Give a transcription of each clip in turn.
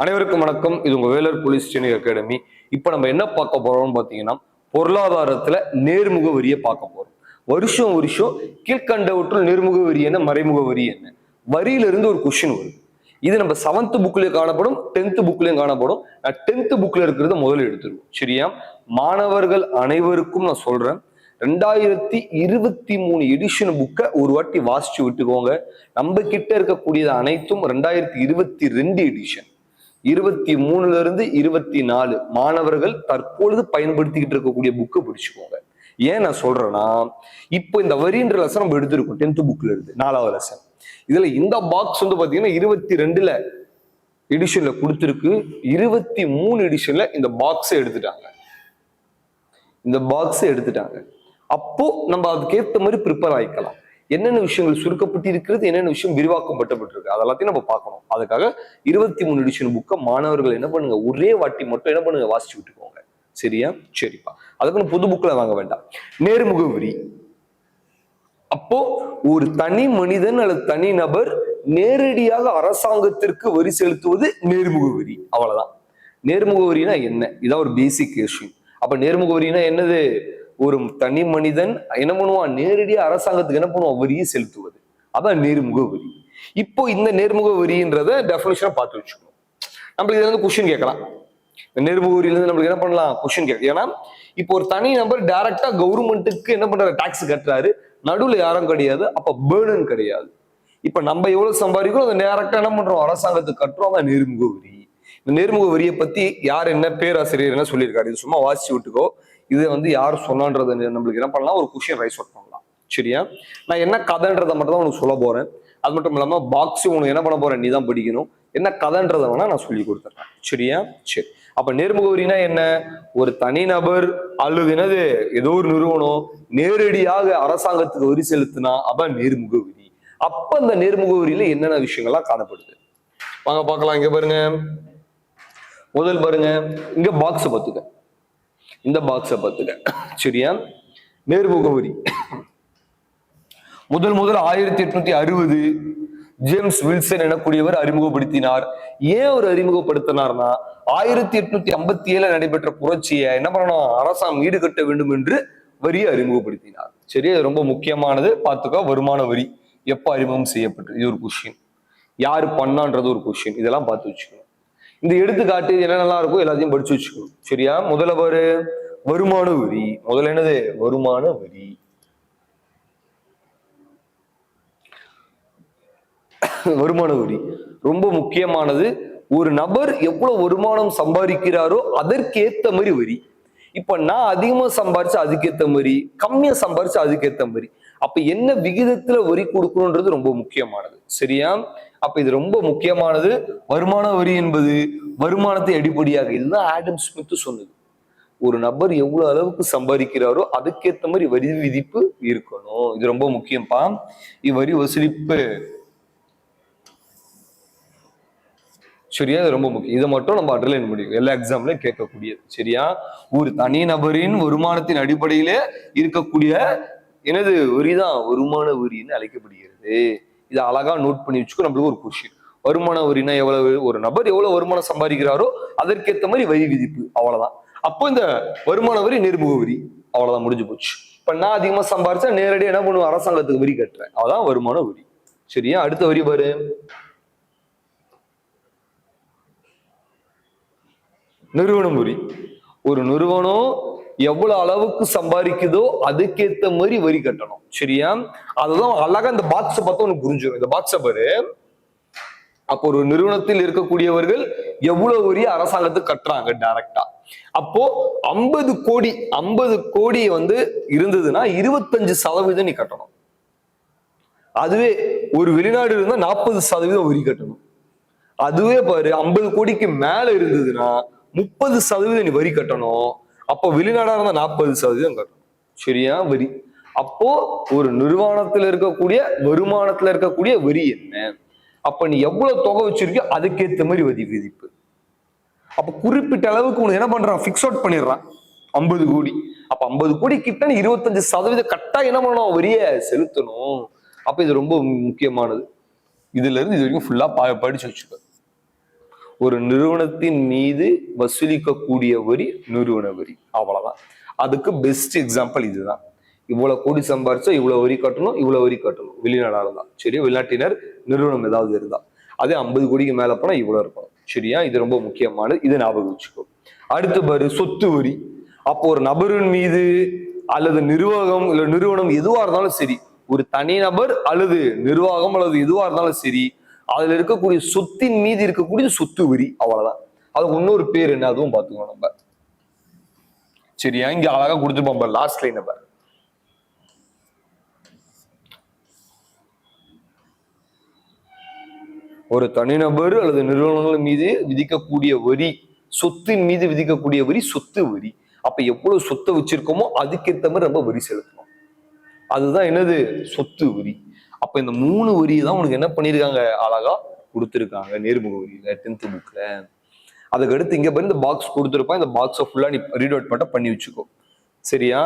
அனைவருக்கும் வணக்கம். இது உங்க வேலர் போலீஸ் ட்ரைனிங் அகாடமி. இப்போ நம்ம என்ன பார்க்க போறோம்னு பார்த்தீங்கன்னா பொருளாதாரத்துல நேர்முக வரியை பார்க்க போறோம். வருஷம் வருஷம் கீழ்கண்டவற்றுள் நேர்முக வரி என்ன மறைமுக வரி என்ன? வரியில இருந்து ஒரு கொஸ்டின் வரும் இது நம்ம செவன்த் புக்லயும் காணப்படும் டென்த் புக்லயும் காணப்படும். நான் டென்த் புக்ல இருக்கிறத முதல்ல எடுத்துருவோம். சரியா? மாணவர்கள் அனைவருக்கும் நான் சொல்றேன் ரெண்டாயிரத்தி இருபத்தி மூணு எடிஷன் புக்கை ஒரு வாட்டி வாசிச்சு விட்டுக்கோங்க. நம்ம கிட்ட இருக்கக்கூடியது அனைத்தும் ரெண்டாயிரத்தி இருபத்தி ரெண்டு எடிஷன் இருபத்தி மூணுல இருந்து இருபத்தி நாலு மாணவர்கள் தற்பொழுது பயன்படுத்திக்கிட்டு இருக்கக்கூடிய புக்கை பிடிச்சுக்கோங்க. ஏன் நான் சொல்றேன்னா இப்போ இந்த வரின்ற லெசன் நம்ம எடுத்திருக்கோம் டென்த் புக்ல இருந்து நாலாவது லெசன் இதுல இந்த பாக்ஸ் வந்து பாத்தீங்கன்னா இருபத்தி ரெண்டுல எடிஷன்ல கொடுத்துருக்கு. இருபத்தி மூணு எடிஷன்ல இந்த பாக்ஸை எடுத்துட்டாங்க. இந்த பாக்ஸை எடுத்துட்டாங்க. அப்போ நம்ம அதுக்கேற்ற மாதிரி ப்ரிப்பேர் ஆயிக்கலாம். என்னென்ன விஷயங்கள் சுருக்கப்பட்டு இருக்கிறது என்னென்ன விஷயம் விரிவாக்கப்பட்டப்பட்டிருக்கு அதெல்லாத்தையும் நம்ம பார்க்கணும். அதுக்காக இருபத்தி மூணு எடிஷன் புக்கை மாணவர்கள் என்ன பண்ணுங்க ஒரே வாட்டி மட்டும் என்ன பண்ணுங்க வாசிச்சு விட்டுக்கோங்க. சரியா? சரிப்பா. அதுக்குன்னு புது புக்ல வாங்க வேண்டாம். நேர்முக வரி. அப்போ ஒரு தனி மனிதன் அல்லது தனி நபர் நேரடியாக அரசாங்கத்திற்கு வரி செலுத்துவது நேர்முக வரி. அவ்வளவுதான். நேர்முக வரினா என்ன? இதான் ஒரு பேசிக் இஷ்யூ அப்ப நேர்முக வரினா என்னது? ஒரு தனி மனிதன் என்ன பண்ணுவான்? நேரடியா அரசாங்கத்துக்கு என்ன பண்ணுவான்? வரியை செலுத்துவது. அதான் நேர்முக வரி. இப்போ இந்த நேர்முக வரின்றத டெஃபினேஷனா பார்த்து வச்சுக்கணும். நம்மளுக்கு இதுல இருந்து கொஸ்டின் கேட்கலாம். நேர்முக வரியில இருந்து நம்மளுக்கு என்ன பண்ணலாம்? கொஸ்டின் கேட்க ஏன்னா இப்போ ஒரு தனி நபர் டைரக்டா கவர்மெண்ட்டுக்கு என்ன பண்றாரு? டாக்ஸ் கட்டுறாரு. நடுவுல யாரும் கிடையாது. அப்ப பேர்டன் கிடையாது. இப்ப நம்ம எவ்வளவு சம்பாதிக்கிறோம்? அதை நேரக்டா என்ன பண்றோம்? அரசாங்கத்துக்கு கட்டுறோம். அதான் நேர்முக வரி. இந்த நேர்முக வரியை பத்தி யார் என்ன பேராசிரியர் என்ன சொல்லியிருக்காரு? இது சும்மா வாசிச்சு விட்டுக்கோ. இது வந்து யார் சொன்னான்றது நம்மளுக்கு என்ன பண்ணலாம்? ஒரு கொஸ்டின் ரைஸ் அவுட் பண்ணலாம். சரியா? நான் என்ன கதைன்றதை மட்டும் தான் உனக்கு சொல்ல போறேன். அது மட்டும் இல்லாமல் பாக்ஸ் உனக்கு என்ன பண்ண போறேன்? நீ தான் படிக்கணும். என்ன கதைன்றதை வேணா நான் சொல்லி கொடுத்துறேன். சரியா? சரி. அப்ப நேர்முகவரினா என்ன? ஒரு தனிநபர் அல்லது என்னது ஏதோ ஒரு நிறுவனம் நேரடியாக அரசாங்கத்துக்கு வரி செலுத்தினா அப்ப நேர்முகவரி. அப்ப அந்த நேர்முகவரியில என்னென்ன விஷயங்கள்லாம் காணப்படுது? வாங்க பார்க்கலாம். இங்க பாருங்க. முதல் பாருங்க. இங்க பாக்ஸ் பார்த்துக்க. இந்த பாக்ஸை பார்த்துக்க. சரியா? நேர்முக வரி முதல் முதல் ஆயிரத்தி எட்நூத்தி அறுபது ஜேம்ஸ் வில்சன் எனக்கூடியவர் அறிமுகப்படுத்தினார். ஏன் அவர் அறிமுகப்படுத்தினார்னா ஆயிரத்தி எட்நூத்தி ஐம்பத்தி ஏழுல நடைபெற்ற புரட்சியை என்ன பண்ணணும்? அரசாங்கம் ஈடுகட்ட வேண்டும் என்று வரியை அறிமுகப்படுத்தினார். சரி அது ரொம்ப முக்கியமானது. பார்த்துக்கோ வருமான வரி எப்ப அறிமுகம் செய்யப்பட்டது இது ஒரு கொஸ்டின் யாரு பண்ணான்றது ஒரு கொஸ்டின் இதெல்லாம் பார்த்து வச்சுக்கணும். இந்த எடுத்துக்காட்டு என்னென்னலாம் இருக்கோ எல்லாத்தையும் படிச்சு வச்சுக்கணும். சரியா? முதல்ல பாரு. வருமான வரி. முதல்ல என்னது? வருமான வரி. வருமான வரி. ரொம்ப முக்கியமானது. ஒரு நபர் எவ்வளவு வருமானம் சம்பாதிக்கிறாரோ அதற்கேத்த மாதிரி வரி. இப்ப நான் அதிகமா சம்பாரிச்சு அதுக்கேத்த மாதிரி கம்மியா சம்பாரிச்சு அதுக்கேத்த மாதிரி. அப்ப என்ன விகிதத்துல வரி கொடுக்கணுன்றது ரொம்ப முக்கியமானது. சரியா? அப்ப இது ரொம்ப முக்கியமானது. வருமான வரி என்பது வருமானத்தை அடிப்படையாக இதுதான் ஆடம் ஸ்மித் சொன்னது. ஒரு நபர் எவ்வளவு அளவுக்கு சம்பாதிக்கிறாரோ அதுக்கேத்த மாதிரி வரி விதிப்பு இருக்கணும். இது ரொம்ப முக்கியம்ப்பா. இவ்வரி வசூலிப்பு. சரியா? இது ரொம்ப முக்கியம். இதை மட்டும் நம்ம அண்டர்லைன் முடியும் எல்லா எக்ஸாம்லயும் கேட்கக்கூடியது. சரியா? ஒரு தனி நபரின் வருமானத்தின் அடிப்படையிலே இருக்கக்கூடிய எனது வரிதான்? வருமான வரின்னு அழைக்கப்படுகிறது. இதை அழகா நோட் பண்ணி வச்சுக்கோ நம்மளுக்கு ஒரு கொஷின் வருமான வரினா எவ்வளவு ஒரு நபர் எவ்வளவு வருமானம் சம்பாதிக்கிறாரோ அதற்கேற்ற மாதிரி வரி விதிப்பு அவ்வளவுதான். அப்போ இந்த வருமான வரி நிர்முக வரி அவ்வளவுதான் முடிஞ்சு போச்சு. இப்ப நான் அதிகமா சம்பாரிச்சா நேரடியாக என்ன பண்ணுவேன்? அரசாங்கத்துக்கு வரி கட்டுறேன். அதான் வருமான வரி. சரியா? அடுத்த வரி பாரு. நிறுவனம் வரி. ஒரு நிறுவனம் எவ்வளவு அளவுக்கு சம்பாதிக்குதோ அதுக்கேத்த மாதிரி வரி கட்டணும். சரியா? அதுதான் அழகா இந்த பாக்ஸ் பார்த்தா உனக்கு புரிஞ்சிடும் இந்த பாக்ஸ பாரு. அப்போ ஒரு நிறுவனத்தில் இருக்கக்கூடியவர்கள் எவ்வளவு வரி அரசாங்கத்துக்கு கட்டுறாங்க டைரக்டா அப்போ ஐம்பது கோடி ஐம்பது கோடி வந்து இருந்ததுன்னா இருபத்தஞ்சு சதவீதம் நீ கட்டணும். அதுவே ஒரு வெளிநாடு இருந்தா நாற்பது சதவீதம் வரி கட்டணும். அதுவே பாரு ஐம்பது கோடிக்கு மேல இருந்ததுன்னா முப்பது சதவீதம் நீ வரி கட்டணும். அப்போ வெளிநாடா இருந்தா நாற்பது சதவீதம் கட்டணும். சரியா? வரி. அப்போ ஒரு நிறுவனத்துல இருக்கக்கூடிய வருமானத்துல இருக்கக்கூடிய வரி என்ன? அப்ப நீ எவ்வளவு தொகை வச்சிருக்கியோ அதுக்கேத்த மாதிரி வரி விதிப்பு. அப்ப குறிப்பிட்ட அளவுக்கு உனக்கு என்ன பண்றான்? பிக்ஸ் அவுட் பண்ணிடுறான். ஐம்பது கோடி. அப்ப ஐம்பது கோடி கிட்ட நீ இருபத்தஞ்சு சதவீதம் கட்டா என்ன பண்ணணும்? வரிய செலுத்தணும். அப்ப இது ரொம்ப முக்கியமானது. இதுல இருந்து இது வரைக்கும் ஃபுல்லா படிச்சு வச்சுக்கோ. ஒரு நிறுவனத்தின் மீது வசூலிக்கக்கூடிய வரி நிறுவன வரி. அவ்வளவுதான். அதுக்கு பெஸ்ட் எக்ஸாம்பிள் இதுதான். இவ்வளவு கோடி சம்பாரிச்சா இவ்வளவு வரி கட்டணும் இவ்வளவு வரி கட்டணும். வெளிநாடா இருந்தா சரி வெளிநாட்டினர் நிறுவனம் ஏதாவது இருந்தா. அதே ஐம்பது கோடிக்கு மேல போனா இவ்வளவு இருக்கணும். சரியா? இது ரொம்ப முக்கியமானது. இதை ஞாபகம் வச்சுக்கோ. அடுத்து பாரு சொத்து வரி. அப்போ ஒரு நபரின் மீது அல்லது நிர்வாகம் இல்ல நிறுவனம் எதுவா இருந்தாலும் சரி ஒரு தனிநபர் அல்லது நிர்வாகம் அல்லது எதுவா இருந்தாலும் சரி அதுல இருக்கக்கூடிய சொத்தின் மீது இருக்கக்கூடிய சொத்து வரி அவ்வளவுதான். அது இன்னொரு பேர் என்ன? அதுவும் பாத்துக்கோ நம்ம. சரியா? இங்க அழகா கொடுத்துருப்போம் லாஸ்ட் லைன் பாரு. ஒரு தனிநபர் அல்லது நிறுவனங்கள் மீது விதிக்கக்கூடிய வரி சொத்தின் மீது விதிக்கக்கூடிய வரி சொத்து வரி அப்ப எவ்வளவு சொத்தை வச்சிருக்கோமோ அதுக்கேற்ற மாதிரி நம்ம வரி செலுத்தணும். அதுதான் என்னது? சொத்து வரி அப்ப இந்த மூணு வரி தான் உனக்கு என்ன பண்ணிருக்காங்க? அழகா கொடுத்துருக்காங்க. நேர்முக வரியில டென்த் புக்ல அதுக்கு அடுத்து இங்க பாரு இந்த பாக்ஸ் கொடுத்துருப்பான் இந்த பாக்ஸை ஃபுல்லா நீ ரீட் அவுட் மட்டும் பண்ணி வச்சுக்கோ. சரியா?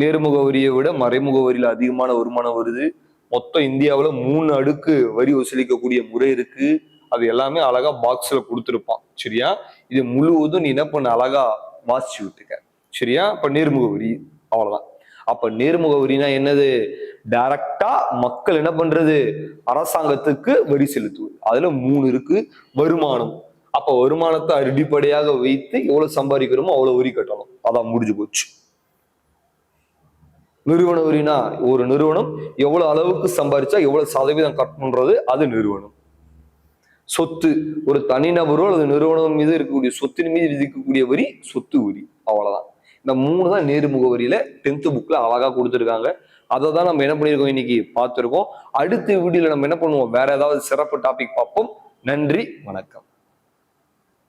நேர்முக வரியை விட மறைமுக வரியில அதிகமான வருமானம் வருது. மொத்தம் இந்தியாவில் மூணு அடுக்கு வரி வசூலிக்கக்கூடிய முறை இருக்கு. அது எல்லாமே அழகா பாக்ஸ்ல கொடுத்துருப்பான். சரியா? இது முழுவதும் நீ என்ன பண்ண? அழகா வாசிச்சு விட்டுக்க. சரியா? இப்போ நேர்முக வரி. அவ்வளவுதான். அப்ப நேர்முக வரினா என்னது? டைரக்டா மக்கள் என்ன பண்றது? அரசாங்கத்துக்கு வரி செலுத்துவது. அதுல மூணு இருக்கு. வருமானம். அப்ப வருமானத்தை அடிப்படையாக வைத்து எவ்வளவு சம்பாதிக்கிறோமோ அவ்வளவு வரி கட்டணும். அதான் முடிஞ்சு போச்சு. நிறுவன வரினா ஒரு நிறுவனம் எவ்வளவு அளவுக்கு சம்பாதிச்சா எவ்வளவு சதவீதம் கட்டணுன்றது அது நிறுவனம். சொத்து. ஒரு தனிநபரோ அல்லது நிறுவனம் மீது இருக்கக்கூடிய சொத்தின் மீது விதிக்கக்கூடிய வரி சொத்து வரி. அவ்வளவுதான். இந்த மூணு தான் நேர்முக வரியில டென்த் புக்ல அழகா கொடுத்துருக்காங்க. அதை தான் நம்ம என்ன பண்ணியிருக்கோம் இன்னைக்கு பார்த்துருக்கோம். அடுத்த வீடியோல நம்ம என்ன பண்ணுவோம்? வேற ஏதாவது சிறப்பு டாபிக் பார்ப்போம். நன்றி வணக்கம்.